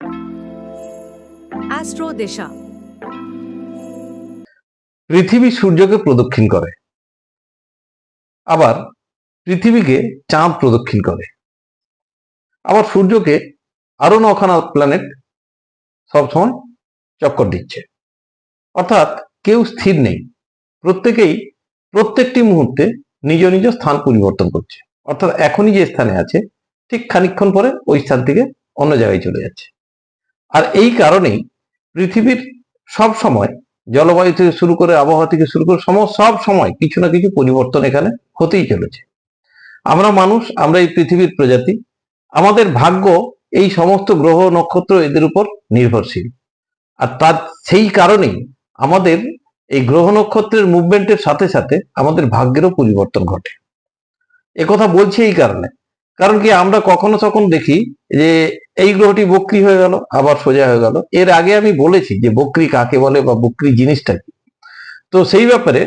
Astro দিশা। পৃথিবী সূর্যকে প্রদক্ষিণ করে। আবার পৃথিবীকে চাঁদ প্রদক্ষিণ করে। আবার সূর্যকে আরও নখানা প্ল্যানেট সবসময় চক্কর দিচ্ছে। অর্থাৎ কেউ স্থির নেই। প্রত্যেকেই প্রত্যেকটি মুহূর্তে নিজ নিজ স্থান পরিবর্তন করছে। অর্থাৎ এখনই যে স্থানে আছে, ঠিক খানিকক্ষণ পরে ওই স্থান থেকে অন্য জায়গায় চলে যাচ্ছে। আর এই কারণেই পৃথিবীর সব সময় জলবায়ু থেকে শুরু করে আবহাওয়া থেকে শুরু করে সম সব সময় কিছু না কিছু পরিবর্তন এখানে হতেই চলেছে। আমরা মানুষ, আমরা এই পৃথিবীর প্রজাতি, আমাদের ভাগ্য এই সমস্ত গ্রহ, নক্ষত্র এদের উপর নির্ভরশীল। আর তার সেই কারণেই আমাদের এই গ্রহ নক্ষত্রের মুভমেন্টের সাথে সাথে আমাদের ভাগ্যেরও পরিবর্তন ঘটে। কথা বলছি এই কারণে কারণ কি আমরা কখনো তখন দেখি যে এই গ্রহটি বক্রি হয়ে গেল, আবার সোজা হয়ে গেল। এর আগে আমি বলেছি যে বক্রি কাকে বলে বা বক্রি জিনিসটা কি। তো সেই ব্যাপারে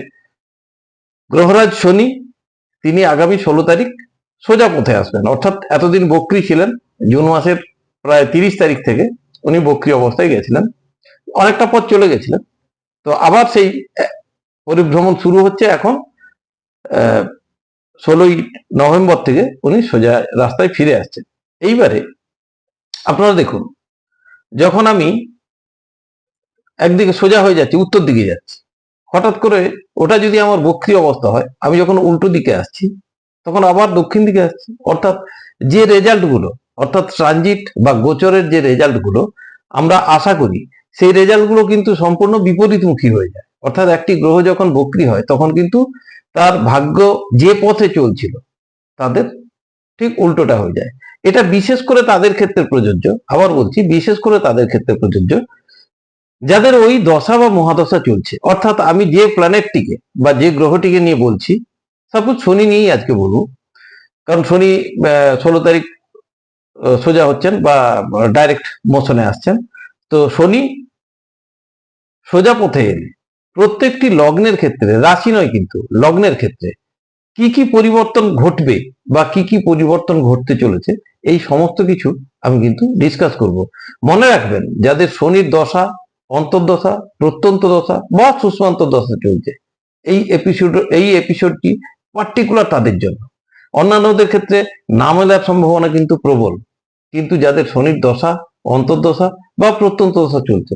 গ্রহরাজ শনি, তিনি আগামী ষোলো তারিখ সোজা পথে আসবেন। অর্থাৎ এতদিন বক্রি ছিলেন, জুন মাসের প্রায় তিরিশ তারিখ থেকে উনি বক্রি অবস্থায় গেছিলেন। অনেকটা পথ চলে গেছিলেন। তো আবার সেই পরিভ্রমণ শুরু হচ্ছে এখন ষোলোই নভেম্বর থেকে উনি সোজা রাস্তায় ফিরে আসছেন। এইবারে আপনারা দেখুন, যখন আমি একদিকে সোজা হয়ে যাচ্ছি, উত্তর দিকে যাচ্ছি, হঠাৎ করে ওটা যদি আমার বক্রি অবস্থা হয়, আমি যখন উল্টো দিকে আসছি, তখন আবার দক্ষিণ দিকে আসছি। অর্থাৎ যে রেজাল্টগুলো অর্থাৎ ট্রানজিট বা গোচরের যে রেজাল্টগুলো আমরা আশা করি, সেই রেজাল্টগুলো কিন্তু সম্পূর্ণ বিপরীতমুখী হয়ে যায়। অর্থাৎ একটি গ্রহ যখন বক্রি হয়, তখন কিন্তু তার ভাগ্য যে পথে চলছিল, তাদের ঠিক উল্টোটা হয়ে যায়। এটা বিশেষ করে তাদের ক্ষেত্রে প্রযোজ্য। আবার বলছি, বিশেষ করে তাদের ক্ষেত্রে প্রযোজ্য, যাদের ওই দশা বা মহাদশা চলছে। অর্থাৎ আমি যে প্ল্যানেটটিকে বা যে গ্রহটিকে নিয়ে বলছি সাপোজ শনি নিয়েই আজকে বলব। কারণ শনি ষোলো তারিখ সোজা হচ্ছেন বা ডাইরেক্ট মোশনে আসছেন। তো শনি সোজা পথে এলে প্রত্যেকটি লগ্নের ক্ষেত্রে, রাশি নয় কিন্তু, লগ্নের ক্ষেত্রে কি কি পরিবর্তন ঘটবে বা কি কি পরিবর্তন ঘটতে চলেছে, এই সমস্ত কিছু আমি কিন্তু ডিসকাস করব। মনে রাখবেন, যাদের শনির দশা, অন্তর্দশা, প্রত্যন্ত দশা বা সুষ্মান্ত দশা চলছে, এই এপিসোড এই এপিসোডটি পার্টিকুলার তাদের জন্য। অন্যান্যদের ক্ষেত্রে না মেলার সম্ভাবনা কিন্তু প্রবল, কিন্তু যাদের শনির দশা, অন্তর্দশা বা প্রত্যন্ত দশা চলছে,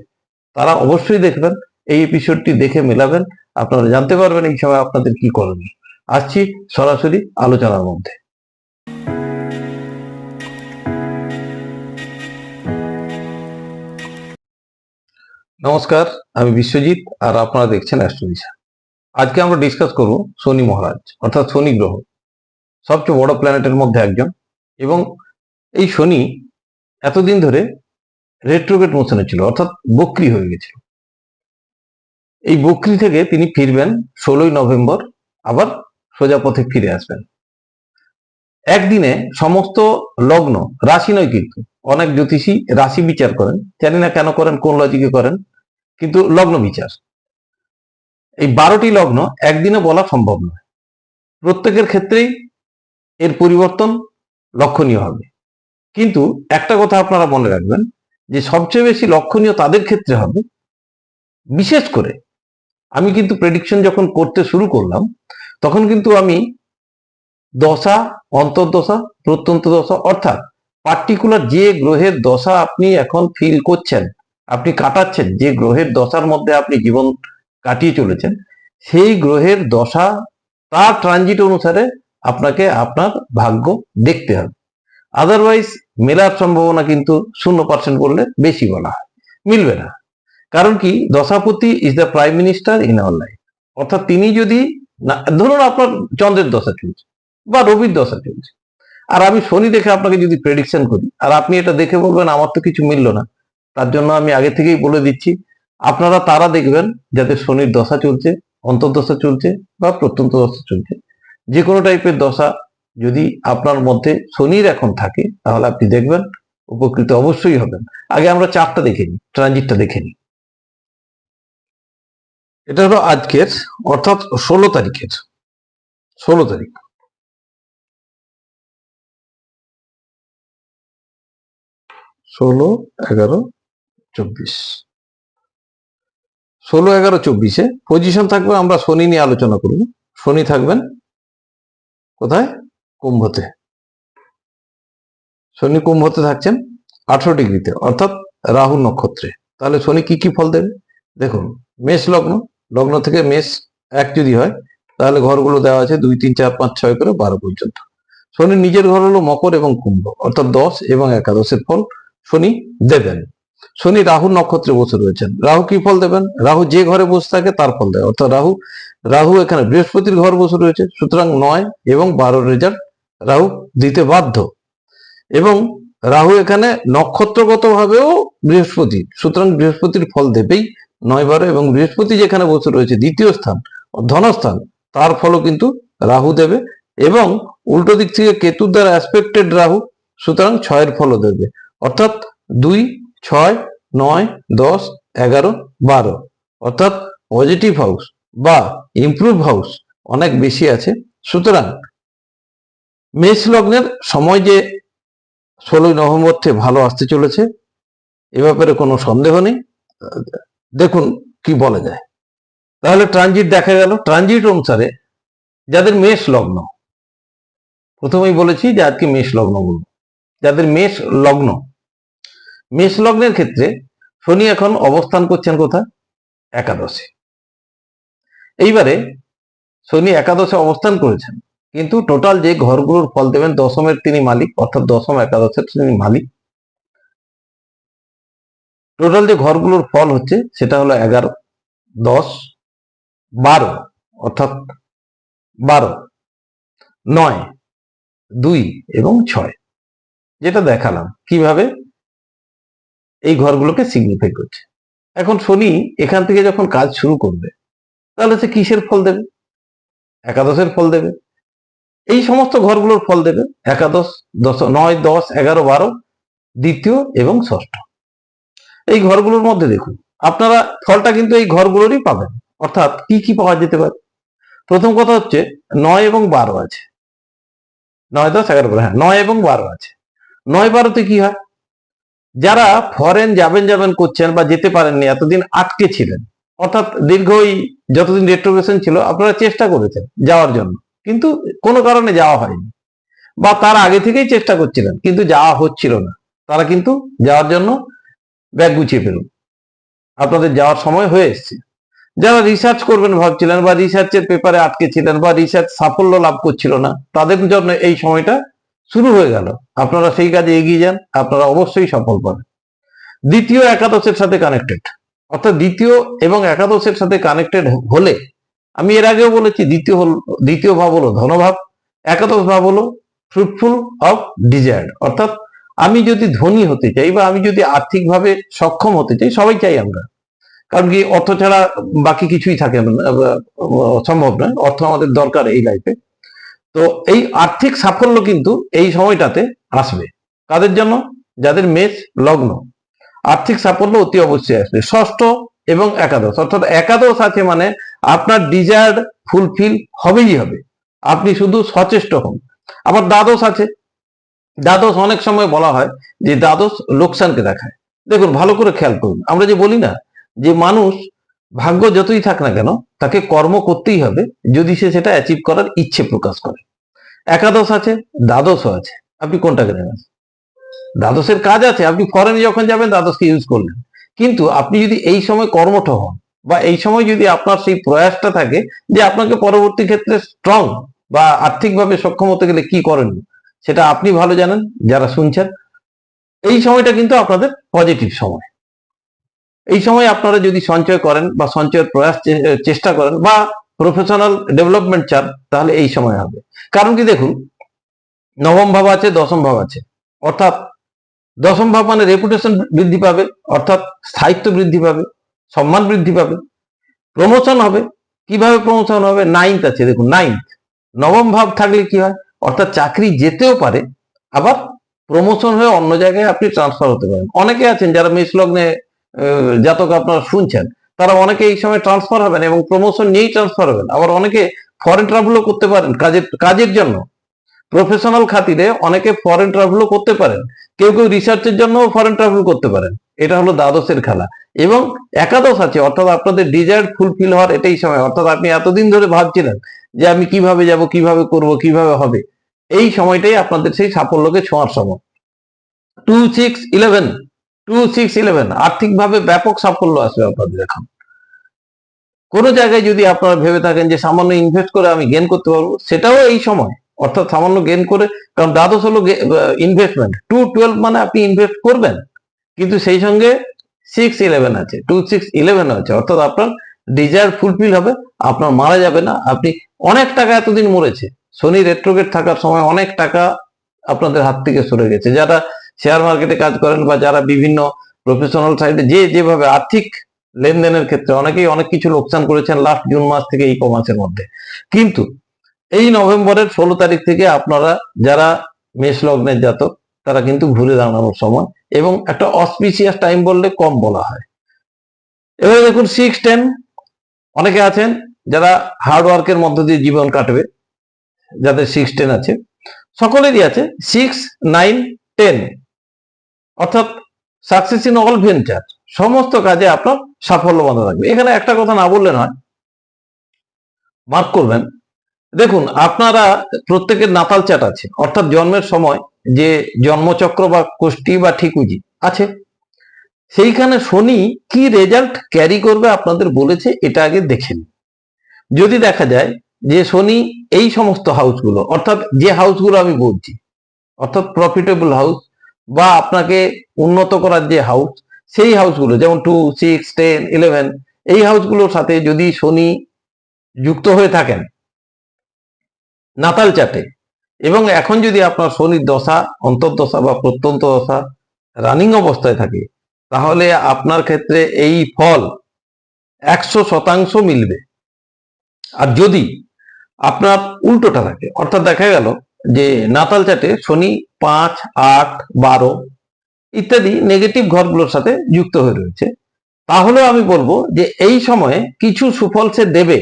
তারা অবশ্যই দেখবেন এই এপিসোডটি দেখে মেলাবেন, আপনারা জানতে পারবেন এই সময় আপনাদের কি করণীয়। আসছি সরাসরি আলোচনার মধ্যে। নমস্কার, আমি বিশ্বজিৎ আর আপনারা দেখছেন অ্যাস্ট্রোদিশা আজকে আমরা ডিসকাস করব শনি মহারাজ, অর্থাৎ শনি গ্রহ। সবচেয়ে বড় প্ল্যানেটের মধ্যে একজন এবং এই শনি এতদিন ধরে রেট্রোগেট মোশনে ছিল, অর্থাৎ বক্রি হয়ে গেছিল। এই বক্রি থেকে তিনি ফিরবেন ষোলোই নভেম্বর, আবার সোজা পথে ফিরে আসবেন। একদিনে সমস্ত লগ্ন, রাশি নয় কিন্তু, অনেক জ্যোতিষী রাশি বিচার করেন। জানি না কেন করেন, কোন লজিকে করেন, কিন্তু লগ্ন বিচার। এই বারোটি লগ্ন একদিনে বলা সম্ভব নয়। প্রত্যেকের ক্ষেত্রেই এর পরিবর্তন লক্ষণীয় হবে। কিন্তু একটা কথা আপনারা মনে রাখবেন, যে সবচেয়ে বেশি লক্ষণীয় তাদের ক্ষেত্রে হবে, বিশেষ করে আমি কিন্তু প্রেডিকশন যখন করতে শুরু করলাম, তখন কিন্তু আমি দশা, অন্তর্দশা প্রত্যন্ত দশা অর্থাৎ পার্টিকুলার যে গ্রহের দশা আপনি এখন ফিল করছেন, আপনি কাটাচ্ছেন, যে গ্রহের দশার মধ্যে আপনি জীবন কাটিয়ে চলেছেন, সেই গ্রহের দশা তার ট্রানজিট অনুসারে আপনাকে আপনার ভাগ্য দেখতে হবে। আদারওয়াইজ মেলার সম্ভাবনা কিন্তু শূন্য পার্সেন্ট বললে বেশি বলা হয়, মিলবে না। কারণ কি? দশাপতি is the prime minister in our life অর্থাৎ তিনি যদি ধরুন আপনার চন্দ্রের দশা চলছে বা রবির দশা চলছে। আর আমি শনি দেখে আপনাকে যদি প্রেডিকশন করি, আর আপনি এটা দেখে বলবেন, আমার তো কিছু মিলল না। তার জন্য আমি আগে থেকেই বলে দিচ্ছি, আপনারা তারা দেখবেন যাদের শনির দশা চলছে, অন্তর্দশা চলছে বা প্রত্যন্ত দশা চলছে। যে কোনো টাইপের দশা যদি আপনার মধ্যে শনির এখন থাকে, তাহলে আপনি দেখবেন, উপকৃত অবশ্যই হবেন। আগে আমরা চারটা দেখে নিই ট্রানজিটটা দেখে নিই। এটা হলো আজকের, অর্থাৎ ষোলো তারিখের, ষোলো তারিখ। ষোলো, এগারো, চব্বিশ। ষোলো, এগারো, চব্বিশে পজিশন থাকবে, আমরা শনি নিয়ে আলোচনা করব। শনি থাকবেন কোথায়? কুম্ভতে। শনি কুম্ভতে থাকছেন আঠারো ডিগ্রিতে, অর্থাৎ রাহু নক্ষত্রে। তাহলে শনি কি কি ফল দেবে? দেখুন, মেষ লগ্ন লগ্ন থেকে মেষ এক যদি হয়, তাহলে ঘরগুলো দেওয়া আছে দুই, তিন, চার, পাঁচ, ছয় করে বারো পর্যন্ত। শনি নিজের ঘর হলো মকর এবং কুম্ভ, অর্থাৎ দশ এবং একাদশের ফল শনি দেবেন। শনি রাহু নক্ষত্রে বসে রয়েছেন। রাহু কি ফল দেবেন? রাহু যে ঘরে বসে থাকে তার ফল দেয়। অর্থাৎ রাহু রাহু এখানে বৃহস্পতির ঘর বসে রয়েছে, সুতরাং নয় এবং বারো রেজাল্ট রাহু দিতে বাধ্য। এবং রাহু এখানে নক্ষত্রগত ভাবেও বৃহস্পতি, সুতরাং বৃহস্পতির ফল দেবেই নয় বারো এবং বৃহস্পতি যেখানে বসে রয়েছে দ্বিতীয় স্থান, ধনস্থান, তার ফলও কিন্তু রাহু দেবে এবং উল্টো দিক থেকে কেতুর দ্বারা অ্যাসপেক্টেড রাহু সুতরাং ছয়ের ফলও দেবে। অর্থাৎ দুই, ছয়, নয়, দশ, এগারো, বারো। অর্থাৎ পজিটিভ হাউস বা ইমপ্রুভ হাউস অনেক বেশি আছে। সুতরাং মেষ লগ্নের সময় যে ষোলোই নভেম্বর থেকে ভালো আসতে চলেছে, এ ব্যাপারে কোনো সন্দেহ নেই। দেখুন কি বলা যায়। তাহলে ট্রানজিট দেখা গেল। ট্রানজিট অনুসারে যাদের মেষ লগ্ন, প্রথমেই বলেছি যে আজকে মেষ লগ্ন বলব। যাদের মেষ লগ্ন, মেষ লগ্নের ক্ষেত্রে শনি এখন অবস্থান করছেন কোথায়? একাদশে। এইবারে শনি একাদশে অবস্থান করেছেন, কিন্তু টোটাল যে ঘরগুলোর ফল দেবেন দশমের তিনি মালিক, অর্থাৎ দশম একাদশের তিনি মালিক। টোটাল যে ঘরগুলোর ফল হচ্ছে, সেটা হলো এগারো, দশ, বারো, অর্থাৎ বারো, নয়, দুই এবং ছয়। যেটা দেখালাম, কীভাবে এই ঘরগুলোকে সিগনিফাই করছে। এখন শনি এখান থেকে যখন কাজ শুরু করবে, তাহলে সে কিসের ফল দেবে? একাদশের ফল দেবে। এই সমস্ত ঘরগুলোর ফল দেবে, একাদশ, দশ, নয়, দশ, এগারো, বারো, দ্বিতীয় এবং ষষ্ঠ। এই ঘরগুলোর মধ্যে দেখুন। আপনারা ফলটা কিন্তু এই ঘরগুলোরই পাবেন। অর্থাৎ কি কি পাওয়া যেতে পারে? প্রথম কথা হচ্ছে নয় এবং বারো আছে। নয় দশ, এগারো, বারো হ্যাঁ নয় এবং বারো আছে। নয়, বারোতে কি হয়? যারা ফরেন যাবেন যাবেন করছেন বা যেতে পারেননি, এতদিন আটকে ছিলেন। অর্থাৎ দীর্ঘ ওই যতদিন রেট্রোভেশন ছিল, আপনারা চেষ্টা করেছেন যাওয়ার জন্য। কিন্তু কোনো কারণে যাওয়া হয়নি। বা তার আগে থেকেই চেষ্টা করছিলেন, কিন্তু যাওয়া হচ্ছিল না। তারা কিন্তু যাওয়ার জন্য ব্যাগ গুছিয়ে ফেলুন। আপনাদের যাওয়ার সময় হয়ে এসছে। যারা রিসার্চ করবেন ভাবছিলেন বা রিসার্চের পেপারে আটকে ছিলেন বা রিসার্চ সাফল্য লাভ করছিল না, তাদের জন্য এই সময়টা শুরু হয়ে গেল। আপনারা সেই কাজে এগিয়ে যান, আপনারা অবশ্যই সফল পাবেন। দ্বিতীয় একাদশের সাথে কানেক্টেড অর্থাৎ দ্বিতীয় এবং একাদশের সাথে কানেক্টেড হলে, আমি এর আগেও বলেছি, দ্বিতীয় হল, দ্বিতীয় ভাব হলো ধনভাব, একাদশ ভাব হলো ফ্রুটফুল অফ ডিজায়ার্ড অর্থাৎ আমি যদি ধনী হতে চাই বা আমি যদি আর্থিকভাবে সক্ষম হতে চাই, সবাই চাই আমরা। কারণ কি অর্থ ছাড়া বাকি কিছুই থাকে সম্ভব নয় অর্থ আমাদের দরকার এই লাইফে তো এই আর্থিক সাফল্য কিন্তু এই সময়টাতে আসবে। কাদের জন্য? যাদের মেষ লগ্ন। আর্থিক সাফল্য অতি অবশ্যই আসবে। ষষ্ঠ এবং একাদশ। অর্থাৎ একাদশ আছে মানে আপনার ডিজায়ার ফুলফিল হবেই হবে। আপনি শুধু সচেষ্ট হন। আবার দ্বাদশ আছে। দ্বাদশ অনেক সময় বলা হয় যে দ্বাদশ লোকসানকে দেখায়। দেখুন, ভালো করে খেয়াল করুন। আমরা যে বলি না যে মানুষ ভাগ্য যতই থাক না কেন, তাকে কর্ম করতেই হবে যদি সে সেটা অ্যাচিভ করার ইচ্ছে প্রকাশ করে। একাদশ আছে, দ্বাদশও আছে। আপনি কোনটাকে নেবেন দ্বাদশের কাজ আছে, আপনি ফরেনে যখন যাবেন, দ্বাদশকে ইউজ করলেন। কিন্তু আপনি যদি এই সময় কর্মঠ হন বা এই সময় যদি আপনার সেই প্রয়াসটা থাকে যে আপনাকে পরবর্তী ক্ষেত্রে স্ট্রং বা আর্থিকভাবে সক্ষম হতে গেলে কি করেন? সেটা আপনি ভালো জানেন, যারা শুনছেন। এই সময়টা কিন্তু আপনাদের পজিটিভ সময়। এই সময় আপনারা যদি সঞ্চয় করেন বা সঞ্চয়ের প্রয়াস চেষ্টা করেন বা প্রফেশনাল ডেভেলপমেন্ট চান, তাহলে এই সময় হবে। কারণ কি দেখুন, নবম ভাব আছে, দশম ভাব আছে। অর্থাৎ দশম ভাব মানে রেপুটেশন বৃদ্ধি পাবে, অর্থাৎ স্থায়িত্ব বৃদ্ধি পাবে, সম্মান বৃদ্ধি পাবে। প্রমোশন হবে। কীভাবে প্রমোশন হবে? নাইন্থ আছে। দেখুন নাইন্থ নবম ভাব থাকলে কি হয়? অর্থাৎ চাকরি যেতেও পারে, আবার প্রমোশন হয়ে অন্য জায়গায় আপনি ট্রান্সফার হতে পারেন। অনেকে আছেন যারা মেষ লগ্নে জাতক আপনারা শুনছেন, তারা অনেকে এই সময় ট্রান্সফার হবেন এবং প্রমোশন নিয়েই ট্রান্সফার হবেন। আবার অনেকে ফরেন ট্রাভেলও করতে পারেন কাজের কাজের জন্য। প্রফেশনাল খাতিরে অনেকে ফরেন ট্রাভেলও করতে পারেন। কেউ কেউ রিসার্চের জন্য ফরেন ট্রাভেল করতে পারেন। এটা হলো দ্বাদশের খেলা। এবং একাদশ আছে, অর্থাৎ আপনাদের ডিজায়ার ফুলফিল হওয়ার এটাই সময়। অর্থাৎ আপনি এতদিন ধরে ভাবছিলেন যে আমি কীভাবে যাব, কীভাবে করব, কীভাবে হবে? এই সময়টাই আপনাদের সেই সাফল্যকে ছোঁয়ার সময়। Two six eleven two six eleven আর্থিকভাবে ব্যাপক সাফল্য আসবে আপনাদের এখন। কোনো জায়গায় যদি আপনারা ভেবে থাকেন যে সামান্য ইনভেস্ট করে আমি গেন করতে পারব, সেটাও এই সময়। অর্থাৎ সামান্য গেন করে, কারণ দ্বাদশ হলো ইনভেস্টমেন্ট টু টুয়েলভ মানে আপনি ইনভেস্ট করবেন, কিন্তু সেই সঙ্গে সিক্স ইলেভেন আছে। টু সিক্স ইলেভেন আছে, অর্থাৎ আপনার ডিজায়ার ফুলফিল হবে। আপনার মারা যাবে না। আপনি অনেক টাকা এতদিন মরেছে। শনি রেট্রোগেট থাকার সময় অনেক টাকা আপনাদের হাত থেকে সরে গেছে। যারা শেয়ার মার্কেটে কাজ করেন বা যারা বিভিন্ন প্রফেশনাল সাইডে যে যেভাবে আর্থিক লেনদেনের ক্ষেত্রে অনেকেই অনেক কিছু লোকসান করেছেন লাস্ট জুন মাস থেকে এই কমাসের মধ্যে। কিন্তু এই নভেম্বরের ষোলো তারিখ থেকে আপনারা যারা মেষ লগ্নের জাতক, তারা কিন্তু ঘুরে দাঁড়ানোর সময় এবং একটা অসপিসিয়াস টাইম বললে কম বলা হয়। এবারে দেখুন সিক্স টেন অনেকে আছেন যারা হার্ড ওয়ার্কের মধ্য দিয়ে জীবন কাটবে, যাদের সিক্স টেন আছে, সকলেরই আছে সিক্স নাইন টেন অর্থাৎ সাকসেস ইন অল ভেঞ্চার সমস্ত কাজে আপনার সাফল্য বাঁধা থাকবে। এখানে একটা কথা না বললে নয় মার্ক করবেন। দেখুন, আপনারা প্রত্যেকের নাতাল চাট আছে, অর্থাৎ জন্মের সময় যে জন্মচক্র বা কোষ্ঠী বা ঠিকুজি আছে, সেইখানে শনি কি রেজাল্ট ক্যারি করবে আপনাদের বলেছে, এটা আগে দেখেন যদি দেখা যায় যে শনি এই সমস্ত হাউসগুলো অর্থাৎ যে হাউসগুলো আমি বলছি, অর্থাৎ প্রফিটেবল হাউস বা আপনাকে উন্নত করার যে হাউস সেই হাউসগুলো যেমন টু সিক্স টেন ইলেভেন এই হাউসগুলোর সাথে যদি শনি যুক্ত হয়ে থাকেন নাতাল চাটে এবং এখন যদি আপনার শনির দশা, অন্তর্দশা বা প্রত্যন্ত দশা রানিং অবস্থায় থাকে, তাহলে আপনার ক্ষেত্রে এই ফল একশো শতাংশ মিলবে। আর যদি আপনার উল্টোটা থাকে, অর্থাৎ দেখা গেল যে নাতাল চাটে শনি পাঁচ, আট, বারো ইত্যাদি নেগেটিভ ঘরগুলোর সাথে যুক্ত হয়ে রয়েছে তাহলেও আমি বলব যে এই সময়ে কিছু সুফল সে দেবে।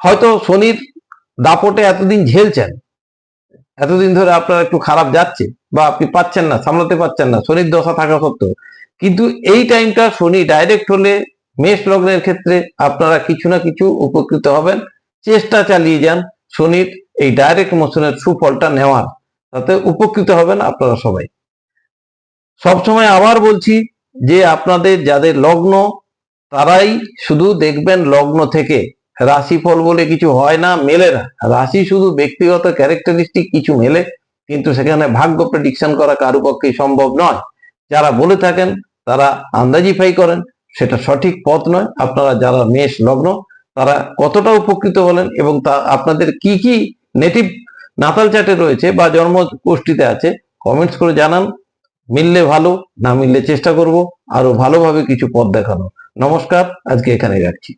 হয়তো শনির দাপটে এতদিন ঝেলছেন, এতদিন ধরে আপনার একটু খারাপ যাচ্ছে বা আপনি পাচ্ছেন না, সামলাতে পাচ্ছেন না, শনির দশা থাকা সত্ত্বেও। কিন্তু এই টাইমটা শনি ডাইরেক্ট হলে মেষ লগ্নের ক্ষেত্রে আপনারা কিছু না কিছু উপকৃত হবেন। চেষ্টা চালিয়ে যান শনির এই ডাইরেক্ট মোশনের সুফলটা নেওয়ার। তাতে উপকৃত হবেন আপনারা সবাই। সবসময় আবার বলছি যে আপনাদের যাদের লগ্ন, তারাই শুধু দেখবেন লগ্ন থেকে। রাশিফল বলে কিছু হয় না, মেলে না। রাশি শুধু ব্যক্তিগত ক্যারেক্টারিস্টিক কিছু মেলে, কিন্তু সেখানে ভাগ্য প্রেডিকশন করা কারও পক্ষেই সম্ভব নয়। যারা বলে থাকেন, তারা আন্দাজিফাই করেন। সেটা সঠিক পথ নয়। আপনারা যারা মেষ লগ্ন, তারা কতটা উপকৃত হলেন এবং তা আপনাদের কি কি নেটিভ নাতাল চাটে রয়েছে বা জন্ম গোষ্ঠীতে আছে কমেন্টস করে জানান। মিললে ভালো, না মিললে চেষ্টা করব আরও ভালোভাবে কিছু পথ দেখানো নমস্কার, আজকে এখানে রাখছি।